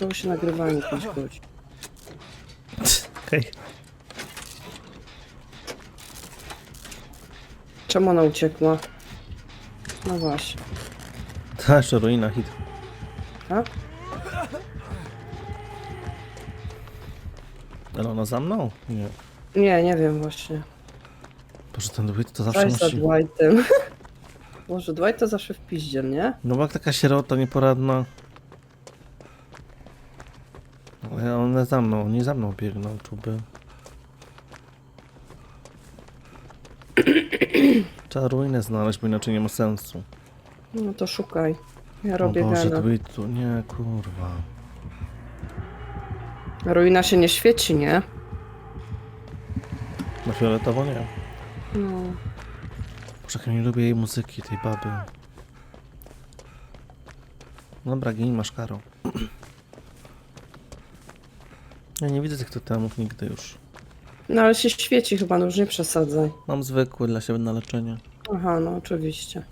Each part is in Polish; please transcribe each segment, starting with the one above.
Zaczęło się nagrywanie 5 godzin. Okej. Czemu ona uciekła? No właśnie. Ta jeszcze ruina hit. A? Ale ona za mną? Nie. Nie, nie wiem właśnie. Boże, ten Dwight to zawsze Daj za musi... Dwightem. Może Dwight to zawsze w piździe, nie? No bo jak taka sierota nieporadna. One za mną, oni za mną biegną, czuby. Trzeba ruinę znaleźć, bo inaczej nie ma sensu. No to szukaj. Ja O robię Boże, gana. Dwightu, nie, kurwa. Ruina się nie świeci, nie? Na fioletowo nie. No. Ja nie lubię jej muzyki, tej baby. Dobra, gin masz karo. Ja nie widzę tych totemów nigdy już. No ale się świeci chyba, no już nie przesadzaj. Mam zwykły dla siebie na leczenie. Aha, no oczywiście.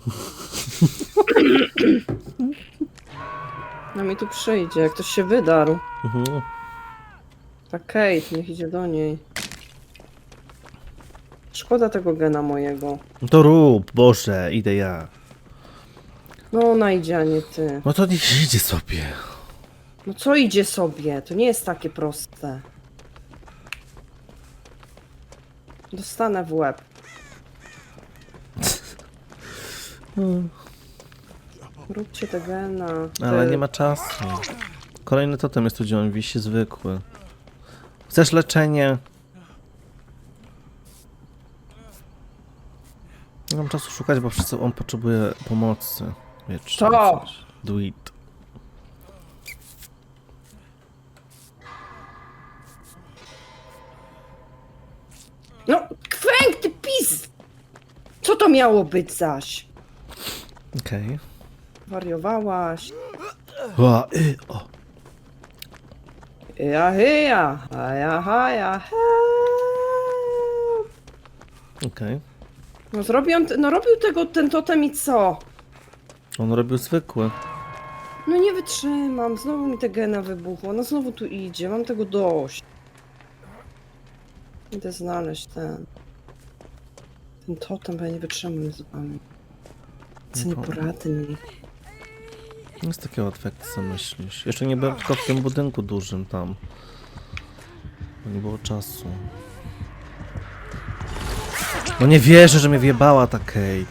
No mi tu przyjdzie, jak ktoś się wydarł. Mhm. Ta Kate, niech idzie do niej. Szkoda tego gena mojego. No to rób, Boże, idę ja. No ona idzie, a nie ty. No to niech idzie sobie. No co idzie sobie? To nie jest takie proste. Dostanę w łeb. Róbcie te gena. Ale nie ma czasu. Kolejny totem jest tu, gdzie on wisi, zwykły. Chcesz leczenie? Nie mam czasu szukać, bo wszyscy on potrzebuje pomocy. Wiecie, Co? Do it. To miało być zaś? Okej. Wariowałaś. Okay. Y, o. Ja, ja, a ja, ha, ja, help. Okej. No zrobił, on, no robił tego, ten totem i co? On robił zwykły. No nie wytrzymam, znowu mi te gena wybuchło, no znowu tu idzie, mam tego dość. Idę znaleźć ten... Ten totem, bo ja nie wytrzymam z wami. Co nie No. poradni. Nie jest takie łatwe, jak ty sobie myślisz. Jeszcze nie byłem tylko w tym budynku dużym tam. Bo nie było czasu. No nie wierzę, że mnie wjebała ta Kate.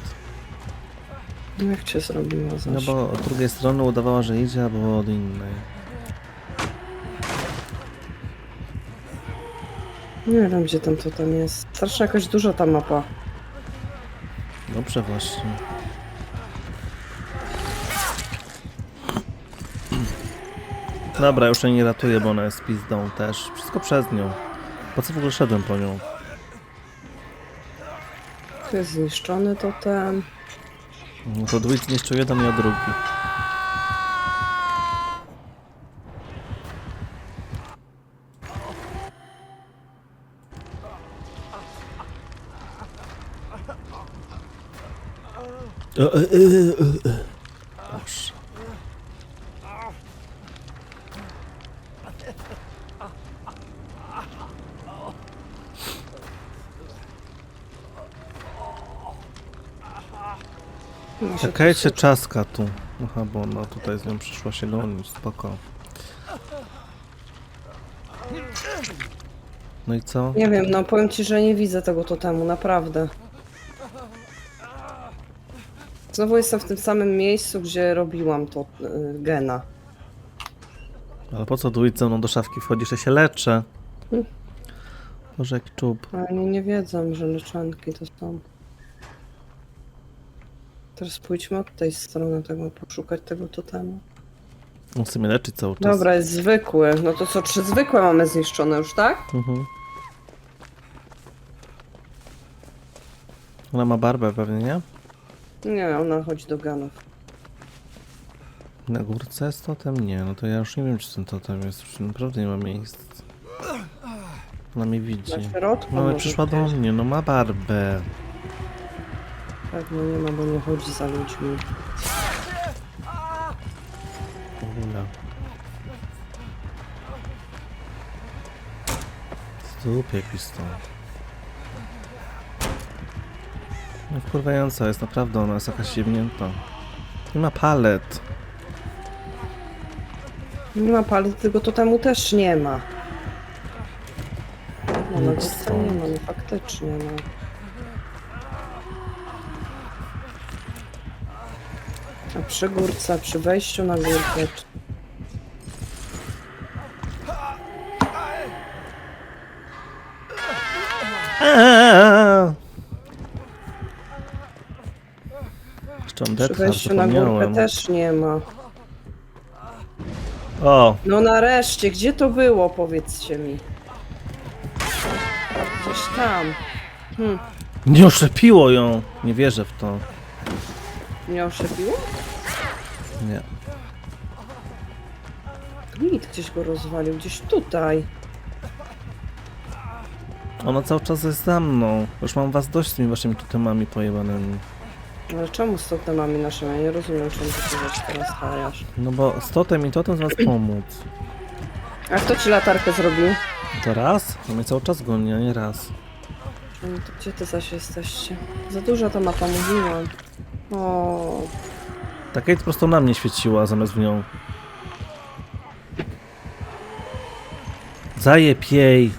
No jak cię zrobiła No bo od drugiej strony udawała, że idzie, a było od innej. Nie wiem, gdzie ten totem jest. Strasznie jakaś duża ta mapa. Dobrze właśnie. Dobra, już jej nie ratuję, bo ona jest pizdą też. Wszystko przez nią. Po co w ogóle szedłem po nią? Tu jest zniszczony totem. No to Dwight zniszczył jeden, ja drugi. Boże. Jaka się czaska tu? Aha, bo ona tutaj z nią przyszła się gonić, spoko. No i co? Nie wiem, no powiem ci, że nie widzę tego totemu, naprawdę. Znowu jestem w tym samym miejscu, gdzie robiłam to y, gena. Ale po co Dwight ze mną do szafki wchodzisz, ja się leczę. Hmm. Boże, jaki czub. Oni nie wiedzą, że leczonki to są. Teraz pójdźmy od tej strony tego, poszukać tego totemu. On chce mnie leczyć cały czas. Dobra, jest zwykły. No to co, trzy zwykłe mamy zniszczone już, tak? Mhm. Ona ma barbę pewnie, nie? No nie, ona chodzi do ganów. Na górce jest totem? Nie, no to ja już nie wiem, czy ten totem jest. Naprawdę nie ma miejsc. Ona mnie widzi. Na środku No ale przyszła do mnie, no ma barbę. Tak, no nie ma, bo nie chodzi za ludźmi. Kurna. Stup jakiś. No wkurwająca jest, naprawdę ona jest jakaś ziemnięta. Nie ma palet. Nie ma palet, tego to temu też nie ma. No, no Nic to nie ma, no faktycznie, no. A przy górce, przy wejściu na górkę. Mam Przy wejściu na górkę zapomniałem. też nie ma. O, No nareszcie, gdzie to było, powiedzcie mi. Gdzieś tam. Hmm, nie oszczepiło ją. Nie wierzę w to. nie oszepiło? Nie. Glit gdzieś go rozwalił, gdzieś tutaj. Ona cały czas jest za mną. Już mam was dość z tymi waszymi totemami pojebanymi. Ale czemu z totemami naszymi? Ja nie rozumiem, czemu ty się rzecz teraz hajasz. No bo z totem i totem z was pomóc. A kto ci latarkę zrobił? To raz? To mnie cały czas goni, a nie raz. No to gdzie ty zaś jesteście? Za duża ta mapa, mówiłam. O, Ta Kate po prostu na mnie świeciła zamiast w nią. Zajeb jej!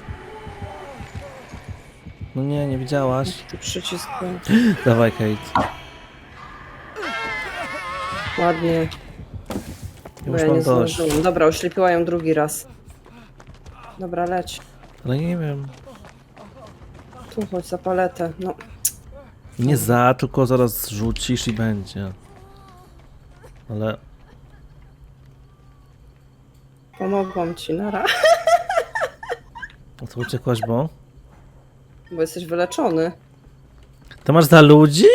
No nie, nie widziałaś. ty przycisk. Dawaj Kate. Ładnie, bo Już ja mam nie dość. zdążyłam. Dobra, oślepiła ją drugi raz. Dobra, leć. Ale nie wiem. Tu chodź za paletę. No, Nie za, tylko zaraz rzucisz i będzie. Ale pomogłam ci, nara. o co uciekłaś, bo? Bo jesteś wyleczony. To masz za ludzi?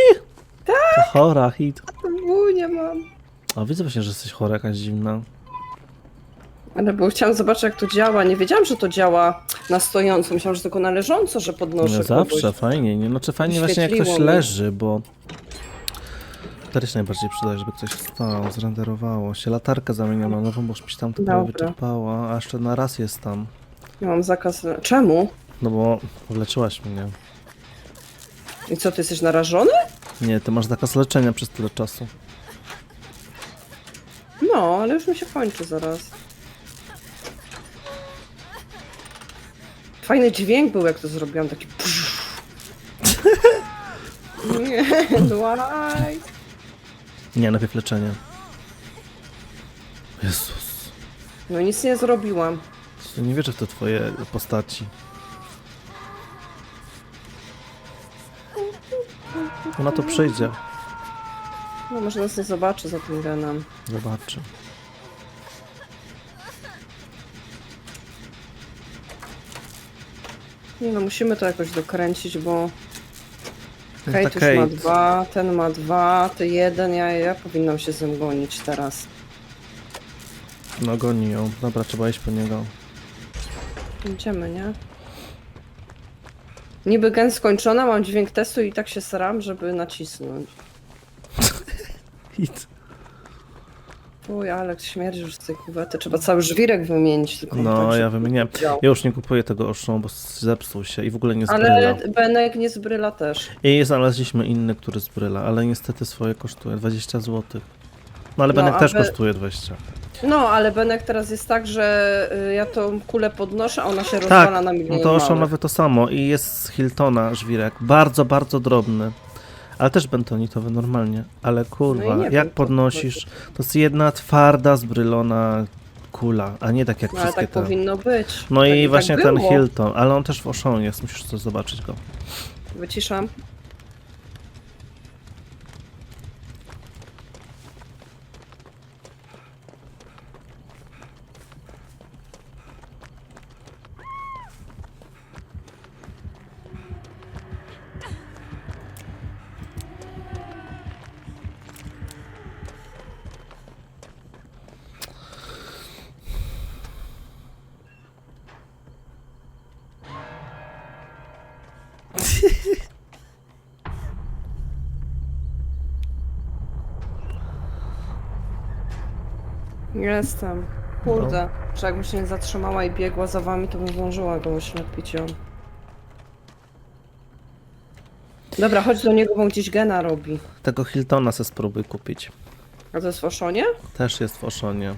Tak! Chora, hit. Uuu, nie mam. A widzę właśnie, że jesteś chora, jakaś dziwna. Ale bo chciałam zobaczyć, jak to działa. Nie wiedziałam, że to działa na stojąco. Myślałam, że tylko na leżąco, że podnoszę No zawsze, kogoś. fajnie, nie? Znaczy fajnie właśnie jak ktoś mi. leży, bo... To się najbardziej przydaje, żeby coś stało, zrenderowało się. Latarkę zamieniono na nową, bo już mi się tam to wyczerpała, a jeszcze na raz jest tam. Ja mam zakaz. Czemu? No bo wleczyłaś mnie. I co, ty jesteś narażony? Nie, ty masz zakaz leczenia przez tyle czasu. No, ale już mi się kończy zaraz. Fajny dźwięk był, jak to zrobiłam, taki Nie, Dwight. Nie, najpierw leczenie. Jezus. No nic nie zrobiłam. Ja nie wierzę w te twoje postaci. Ona to przyjdzie. No może nas nie zobaczy za tym genem. Zobaczy. Nie no, musimy to jakoś dokręcić, bo No Kate ta już ma Kate. dwa, ten ma dwa, ty jeden, ja, ja powinnam się z nim gonić teraz. No goni ją. Dobra, trzeba iść po niego. Idziemy, nie? Niby gen skończona, mam dźwięk testu i tak się staram, żeby nacisnąć. Hit. Uj, ale śmierdzi już z tej kuwety. Trzeba cały żwirek wymienić. Tylko No, tak, ja działał. Ja już nie kupuję tego oszą, bo zepsuł się i w ogóle nie Ale zbryla. Benek nie zbryla też. I znaleźliśmy inny, który zbryla, ale niestety swoje kosztuje 20 zł. No ale No, Benek też Be- kosztuje 20. No, ale Benek teraz jest tak, że y, ja tą kulę podnoszę, a ona się rozwala Tak, na no milion to oszą nowy to samo i jest z Hiltona żwirek. Bardzo, bardzo drobny. Ale też bentonitowy normalnie. Ale kurwa, No jak wiem, podnosisz, to jest jedna twarda, zbrylona kula, a nie tak jak No, ale wszystkie tak te. powinno być. No tak, i tak właśnie ten było. Hilton, ale on też w Oszą jest, musisz to zobaczyć go. Wyciszam. Jestem. Kurde, że jakbym się nie zatrzymała i biegła za wami, to bym zdążyła go oślepić ją. Dobra, chodź do niego, bo gdzieś gena robi. Tego Hiltona se spróbuj kupić. A to jest w Oszonie? Też jest w Oszonie.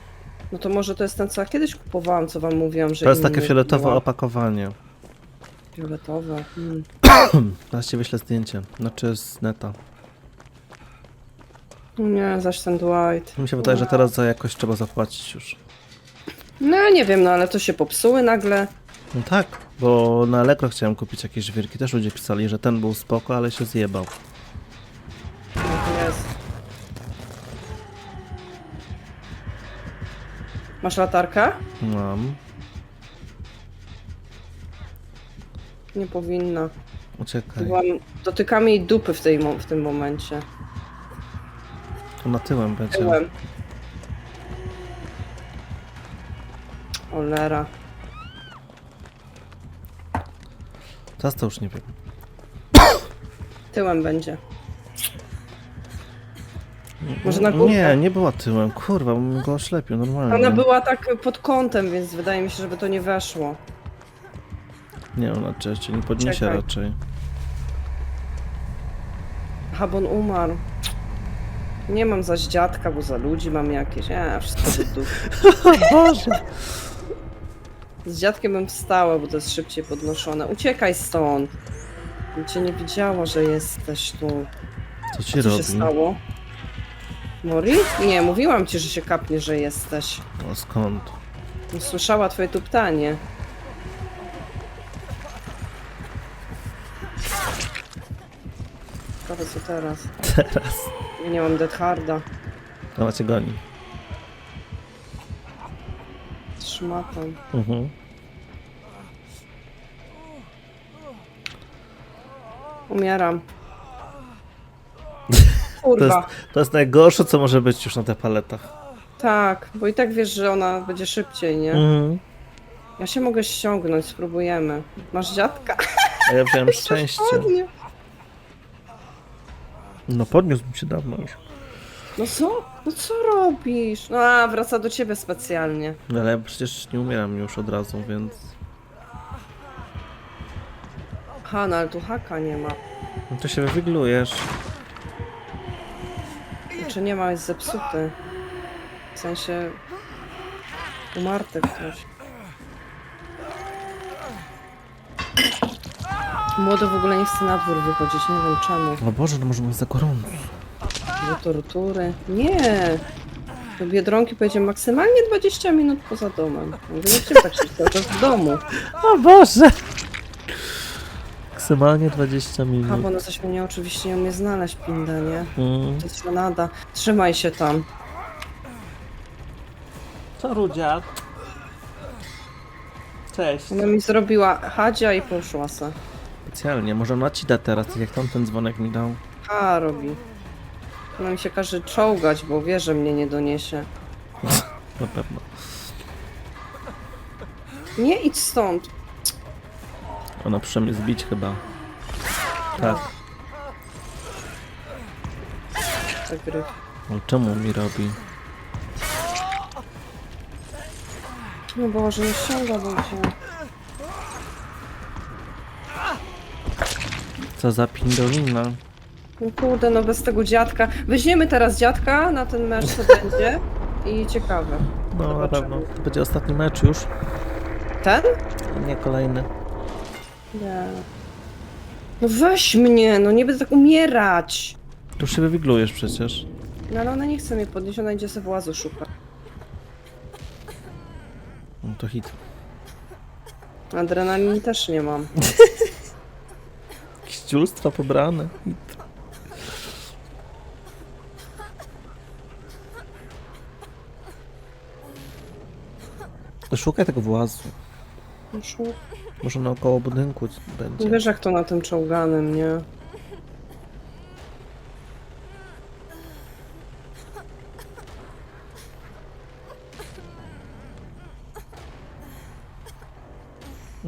No to może to jest ten, co ja kiedyś kupowałam, co wam mówiłam, że To jest takie fioletowe opakowanie. Fioletowe. Hmm. Zaraz ci wyślę zdjęcie. Znaczy z neta. Nie, zaś ten Dwight. Mi się wydaje, że teraz za jakość trzeba zapłacić już. No nie wiem, no ale to się popsuły nagle. No tak, bo na Allegro chciałem kupić jakieś żwirki. Też ludzie pisali, że ten był spoko, ale się zjebał. No jest. Masz latarkę? Mam. Nie powinna. Uciekaj. Byłam, dotykamy jej dupy w, tej, mo- w tym momencie. To na tyłem będzie. Tyłem. Olera. Teraz to już nie wiem. Tyłem będzie. Może na górkę? Nie, nie była tyłem. Kurwa, bym go oślepił normalnie. Ona była tak pod kątem, więc wydaje mi się, żeby to nie weszło. Nie, ona cię nie podniesie Czekaj. raczej. Aha, bo on umarł. Nie mam zaś dziadka, bo za ludzi mam jakieś. Nie, wszystko. Boże! Z dziadkiem bym wstała, bo to jest szybciej podnoszone. Uciekaj stąd. Bym cię nie widziała, że jesteś tu. Co ci Co się robi? stało? Mori? Nie, mówiłam ci, że się kapnie, że jesteś. O, skąd? Słyszała twoje tuptanie. Ciekawe co teraz. Teraz. Ja nie mam Dead Harda. Ona cię goni. Szmatą. Mhm. Umieram. To jest, Kurwa. to jest najgorsze, co może być już na tych paletach. Tak, bo i tak wiesz, że ona będzie szybciej, nie? Mhm. Ja się mogę ściągnąć, spróbujemy. Masz dziadka? A ja wziąłem szczęście. Ładnie. No podniósłbym się dawno już. No co? No co robisz? No a, wraca do ciebie specjalnie. No ale ja przecież nie umieram już od razu, więc... Ha, no ale tu haka nie ma. No to się wywiglujesz. Czy nie ma, jest zepsuty. W sensie... Umarty ktoś. Młody w ogóle nie chce na dwór wychodzić, nie wiem czemu. O Boże, no może być za gorąco. Do tortury. Nie! Do Biedronki pojedzie maksymalnie 20 minut poza domem. Mówię, nie tak się cały czas w domu. O Boże! Maksymalnie 20 A, bo minut. ona coś mnie oczywiście nie umie znaleźć, pinda, nie? Mm. To jest żenada. Trzymaj się tam. Co Rudziak? Cześć. Ona mi zrobiła hadzia i poszła se. Specjalnie, może ona ci da teraz, tak jak tamten dzwonek mi dał. Ha, robi. Ona mi się każe czołgać, bo wie, że mnie nie doniesie. Na pewno. Nie idź stąd. Ona mnie zbić chyba. Tak. Tak gry. Ale czemu mi robi? No Boże, nie ściąga bym Co za pindolina. No kurde, no bez tego dziadka. Weźmiemy teraz dziadka na ten mecz, co będzie. I ciekawe. No na Zobaczymy. pewno. To będzie ostatni mecz już. Ten? Nie kolejny. Nie. No weź mnie, no nie będę tak umierać. Tu już się wywiglujesz przecież. No ale ona nie chce mnie podnieść, ona idzie sobie włazu szuka. No to hit. Adrenalin też nie mam. Dziulstwa pobrane. Szukaj tego włazu. No szu- Może naokoło budynku Nie będzie. wiesz jak to na tym czołganym, nie?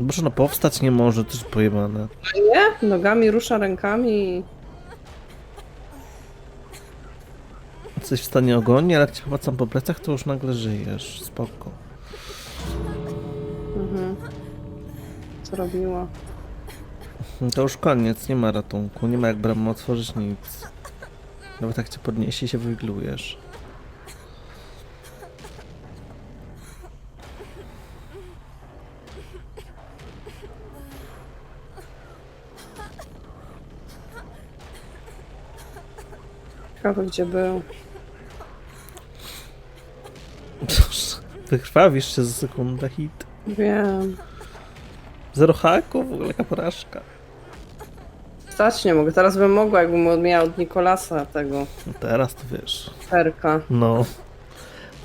Boże, no powstać nie może, to jest pojebane. Nie? Nogami rusza rękami. Jesteś w stanie ogoni, ale jak cię chłopacam po plecach, to już nagle żyjesz. Spoko. Mhm. Co robiła? Mhm, to już koniec, nie ma ratunku, nie ma jak bramę otworzyć, nic. Nawet jak cię podniesie, się wyglujesz. Ciekawe gdzie był. Wykrwawisz się za sekundę, hit. Wiem. Zero haków, w ogóle jaka porażka. Stać nie mogę. Teraz bym mogła, jakbym miała od Nikolasa tego No teraz to wiesz. perka. No.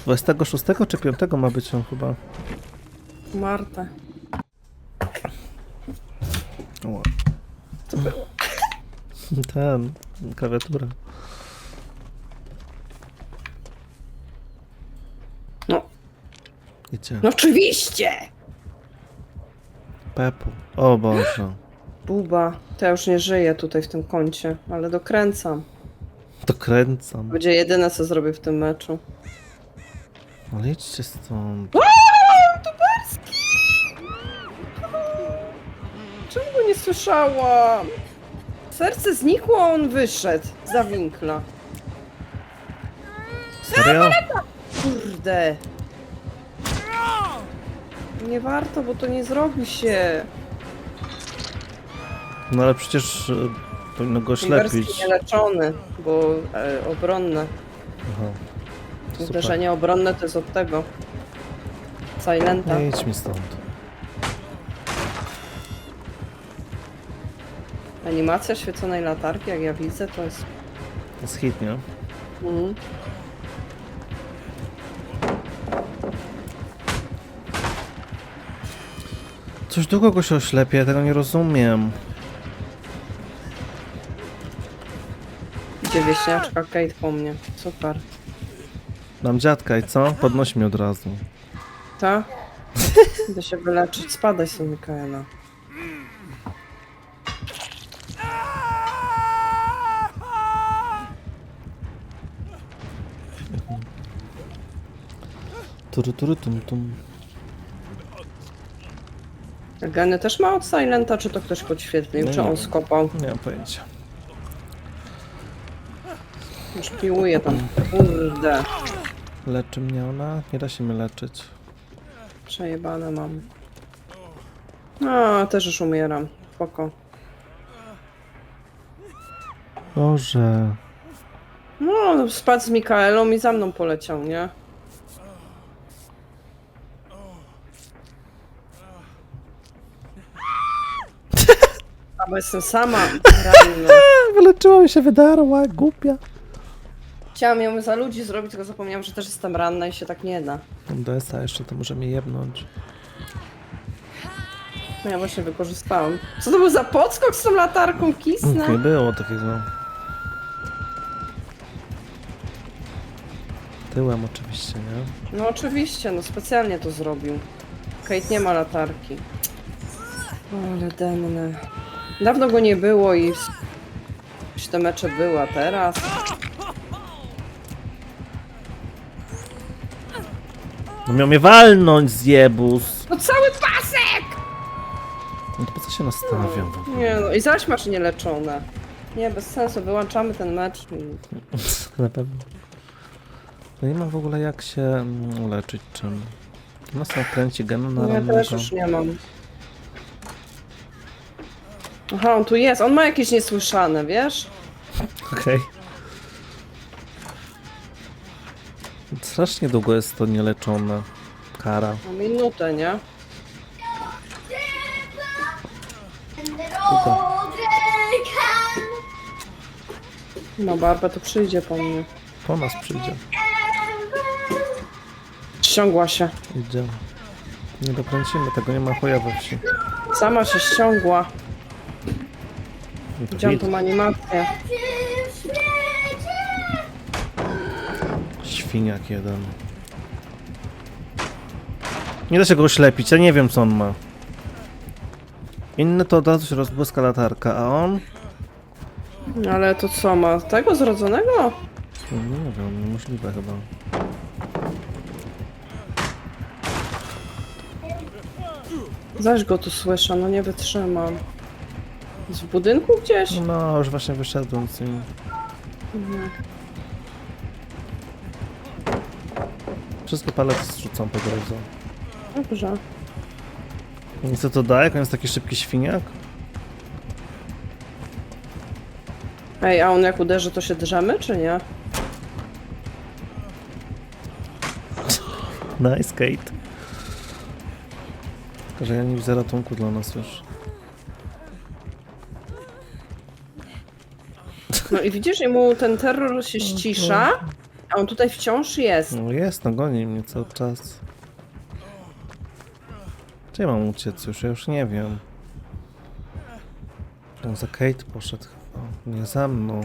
26 czy 5 ma być on chyba. Martę. Było? ten, klawiatura. No oczywiście! Pepu. O Boże. Buba. To ja już nie żyję tutaj w tym kącie, ale dokręcam. Dokręcam. Będzie jedyne co zrobię w tym meczu. Ale idźcie stąd. Czemu go nie słyszałam? Serce znikło, a on wyszedł za winkla. Serio? Kurde. Nie warto, bo to nie zrobi się. No ale przecież e, powinno go Silverski ślepić. nieleczony, bo e, obronne. Aha. Super. Uderzenie obronne to jest od tego. Silenta. Nie idź mi stąd. Animacja świeconej latarki, jak ja widzę, to jest... To jest hit, nie? Mhm. Coś długo go się oślepie, ja tego nie rozumiem. Idzie wieśniaczka Kate po mnie. Super. Mam dziadka i co? Podnoś mnie od razu. Ta? Idę się wyleczyć. Spadaj sobie, Mikaela. Turu, turu, tum, tum. Geny też ma od Silenta, czy to ktoś podświetlił, No czy on skopał? Nie mam pojęcia. Już piłuje tam. Kurde. Leczy mnie ona? Nie da się mnie leczyć. Przejebane mam. No, też już umieram. Spoko. Boże. No, spadł z Mikaelą i za mną poleciał, nie? Bo jestem sama ranna. Wyleczyła mi się, wydarła, głupia. Chciałam ją za ludzi zrobić, tylko zapomniałam, że też jestem ranna i się tak nie da. Mam DS-a jeszcze, to może mnie jebnąć. No ja właśnie wykorzystałam. Co to był za podskok z tą latarką? Kisnę? Nie było takiego. Tyłem oczywiście, nie? No oczywiście, no specjalnie to zrobił. Kate nie ma latarki. Ale denne. Dawno go nie było i już te mecze były, a teraz... No miał mnie walnąć, zjebus! No cały pasek! No to po co się nastawiam w ogóle? Nie no, i zaś masz nieleczone. Nie, bez sensu, wyłączamy ten mecz. Na pewno. No nie mam w ogóle jak się mm, uleczyć czym. No są kręci genu na No ja rannego. też już nie mam. Aha, on tu jest. On ma jakieś niesłyszane, wiesz? Okej. Strasznie długo jest to nieleczone. Kara. Na minutę, nie? No, Barba to przyjdzie po mnie. Po nas przyjdzie. Ściągła się. Idzie. Nie dokręcimy tego, nie ma chuja we wsi. Sama się ściągła. No Widziałam tą animację. Świniak jeden. Nie da się go oślepić, ja nie wiem co on ma. Inny to od razu się rozbłyska latarka, a on? Ale to co, ma tego zrodzonego? No, nie wiem, niemożliwe chyba. Zaś go tu słyszę, no nie wytrzymam. Z w budynku gdzieś? No, już właśnie wyszedłem z nim. Mhm. Wszystkie palety zrzucam po drodze. Dobrze. I co to da? Jak on jest taki szybki świniak? Ej, a on jak uderzy, to się drzemy, czy nie? Nice, Kate. Tylko, że ja nie widzę ratunku dla nas już. No i widzisz, i mu ten terror się ścisza, a on tutaj wciąż jest. No jest, no goni mnie cały czas. Gdzie mam uciec już? Ja już nie wiem. On za Kate poszedł chyba. Nie za mną.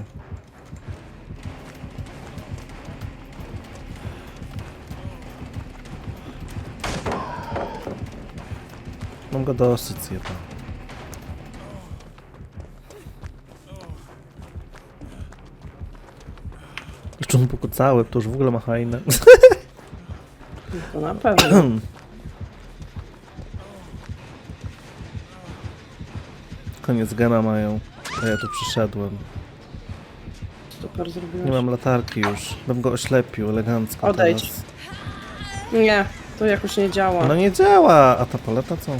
Mam go dosyć zjeba. Jeszcze mu pokucałem, to już w ogóle ma hajnę. To na pewno. Koniec gena mają, a ja tu przyszedłem. Super Nie zrobiłeś. mam latarki już. Bym go oślepił elegancko Odejdź. teraz. Nie, to jakoś nie działa. No nie działa, a ta paleta co?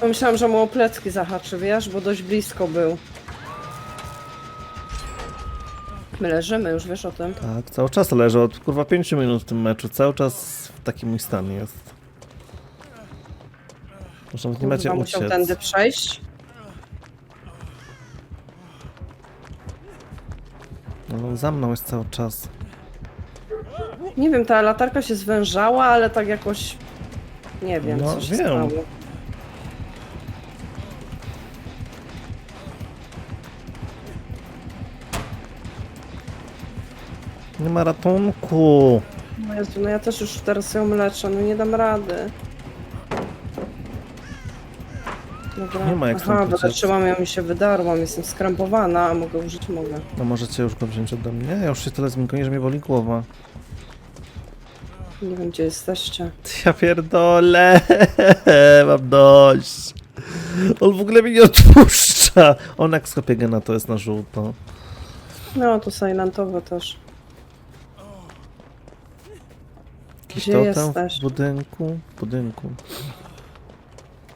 Pomyślałam, że mu o plecki zahaczy, wiesz, bo dość blisko był. My leżymy, już wiesz o tym. Tak, cały czas leży od kurwa 5 minut w tym meczu. Cały czas w taki mój stan jest. Może nie macie Kurwa, musiał uciec. tędy przejść. No, on za mną jest cały czas. Nie wiem, ta latarka się zwężała, ale tak jakoś... Nie wiem, No, co się wiem. stało. Nie ma ratunku. No Jezu, no ja też już teraz ją leczę, no nie dam rady. Dobra. Nie ma jak Aha, stąd bo uciec. zaczęłam ją i się wydarłam, jestem skrępowana, a mogę użyć, mogę. No możecie już go wziąć ode mnie? Ja już się tyle zmieniłem, że mnie boli głowa. Nie wiem, gdzie jesteście. Ja pierdolę, mam dość. On w ogóle mnie nie odpuszcza. On jak skopie gena to jest na żółto. No, to silentowe też. Jakiś Gdzie totem jesteś? w budynku? W budynku.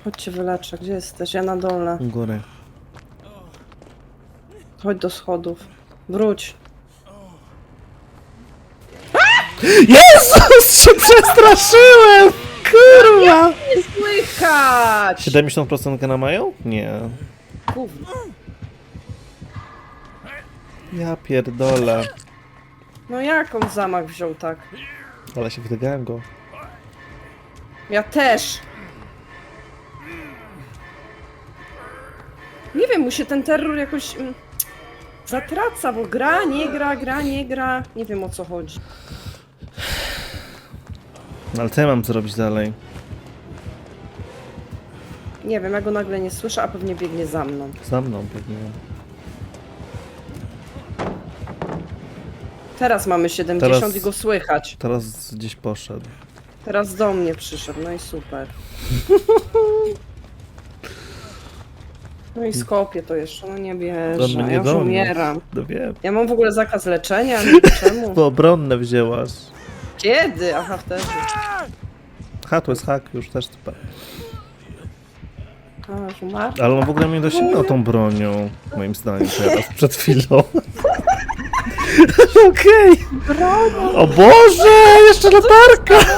Chodź cię wyleczę, gdzie jesteś? Ja na dole. U góry. Chodź do schodów. Wróć. Jezus, się przestraszyłem! Kurwa! Nie słychać! 70% gena mają? Nie. Gówno. Ja pierdolę. No jak on zamach wziął tak? Ale się wydygałem go. Ja też! Nie wiem, mu się ten terror jakoś mm, zatraca, bo gra, nie gra, gra, nie gra. Nie wiem o co chodzi. No ale co ja mam zrobić dalej? Nie wiem, ja go nagle nie słyszę, a pewnie biegnie za mną. Za mną pewnie. Teraz mamy 70 Teraz- i go słychać. Teraz gdzieś poszedł. Teraz do mnie przyszedł, no i super. No i skopię to jeszcze, no nie Do bierze, mnie, ja już do mnie. umieram. No wiem. Ja mam w ogóle zakaz leczenia, nie wiem czemu. Bo obronne wzięłaś. Kiedy? Aha, wtedy. Ha, to jest hak już też super. A, już umarł? Ale on w ogóle mnie dosięgnął tą bronią, moim zdaniem teraz, przed chwilą. Okej. O Boże, jeszcze latarka!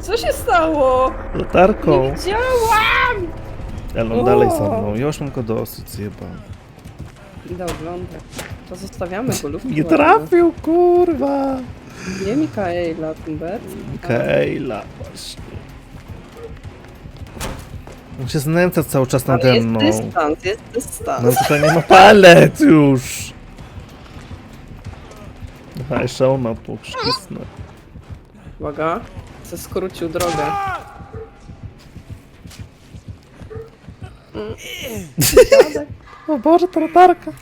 Co się stało? Latarką. Nie widziałam! Ale on dalej za mną, ja już mam go dosyć. Idę oglądać. To zostawiamy golówki. Nie ładne. trafił, kurwa. Nie Mikaela, Tumbet. Kejla, właśnie. On się znęca cały czas nade jest mną. dystans, jest No dystans. tutaj nie ma palet już. Aj, szalma puszkisnę. Uwaga, se skrócił drogę. O Boże, ta latarka.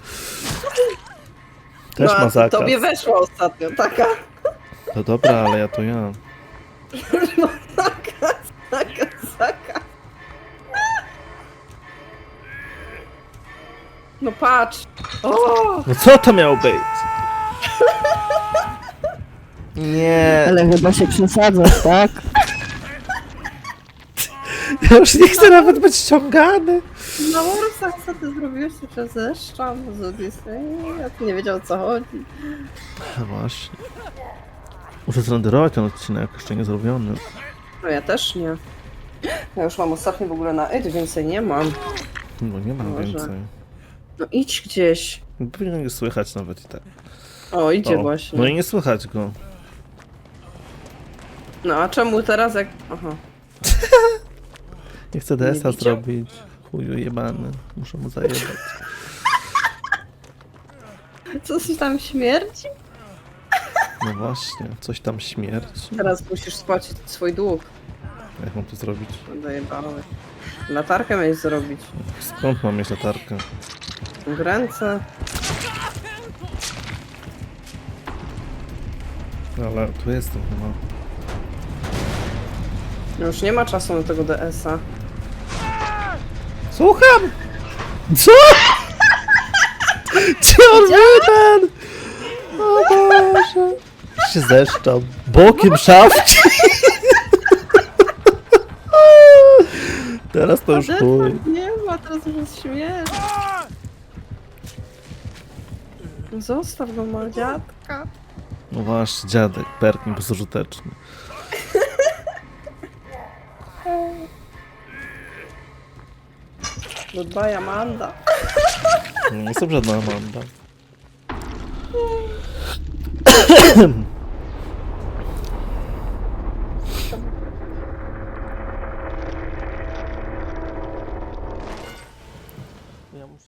Też No, ma zakaz. tobie weszła ostatnio, taka. No dobra, ale ja to ja. No, taka, taka, taka. No patrz. O, No co to miało być? Nie, Ale chyba się przesadzasz, tak? ja już nie chcę nawet być ściągany. Na Warsach co ty zrobiłeś się przez deszcza? Z? Ja tu nie wiedział o co chodzi. No właśnie. Muszę zrenderować ten odcinek, jeszcze nie zrobiony. No ja też nie. Ja już mam ostatni w ogóle na ed, więcej nie mam. No nie mam Może. więcej. No idź gdzieś. Powinno nie słychać nawet i tak. O, idzie O, właśnie. No i nie słychać go. No a czemu teraz jak... Aha. Nie chcę DS-a widział? zrobić. Chuju jebany. Muszę mu zajebać. Co się tam śmierci? No właśnie, coś tam śmierci. Teraz musisz spłacić swój dług. Jak mam to zrobić? Zajebały. Latarkę miałeś zrobić. Skąd mam mieć latarkę? W ręce. Ale tu jestem chyba. Już nie ma czasu na tego DS-a. Słucham! Co? Gdzie on wypadł? O Boże. Się zeszczam. Bokiem szafki. Teraz to już chuj. Nie ma, teraz już jest śmierć. Zostaw go, ma dziadka. No właśnie, dziadek, perkin bezużyteczny. Goodbye, Amanda. Nie jestem żadna Amanda.